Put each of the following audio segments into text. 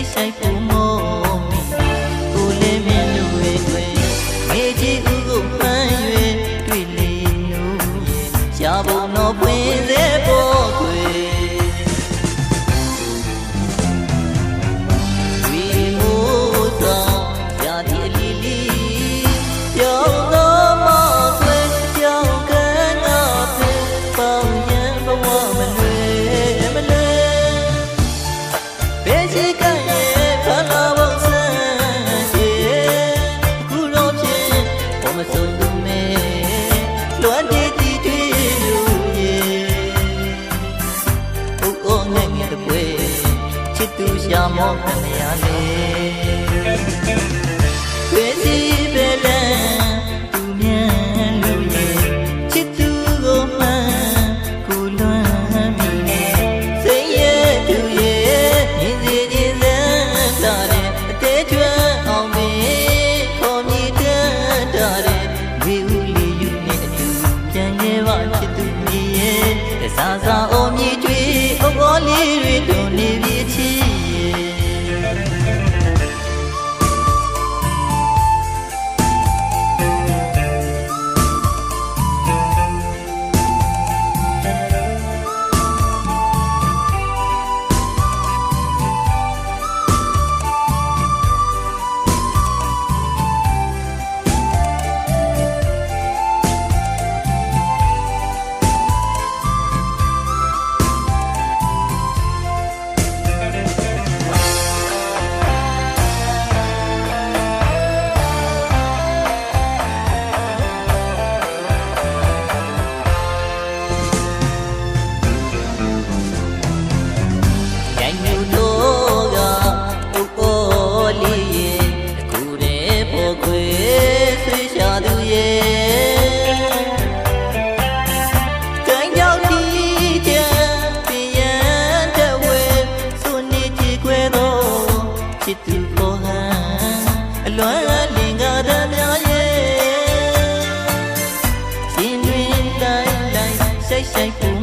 với say phụ ချစ်သူရှာမောခမရလေးဝေစီပဲလန်သူမြန်လို့ရဲ့ချစ်သူကိုမှန်ကိုလွမ်းမိနေစိတ်ရဲ့သူရဲ့မြင်စီခြင်းစမ်းလာတဲ့အသေးချွမ်းအောင်မင်းခေါ်မြည်တတ်တာတဲ့ဝေဦးလေးယူနေအတူပြန်ခဲ့ပါချစ်သူရဲ့တစားစားအောင်မြည်ကြွေးအော်လေးတွေ ရင်တွင်တိုင်းတိုင်းဆိုင်ဆိုင်ပူ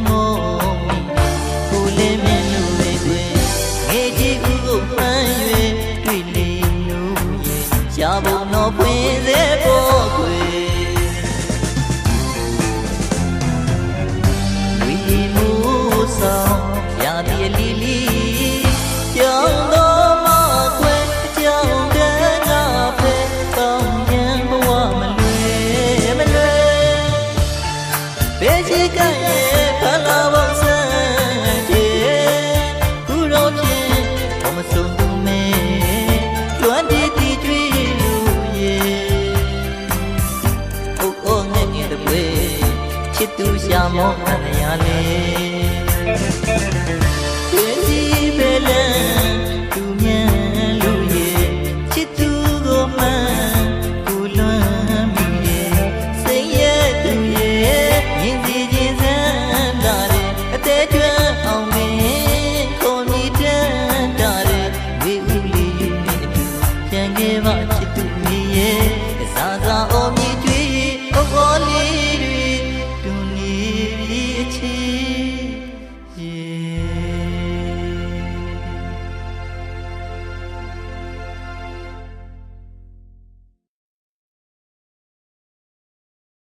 ရှာမောအန္တရာလေး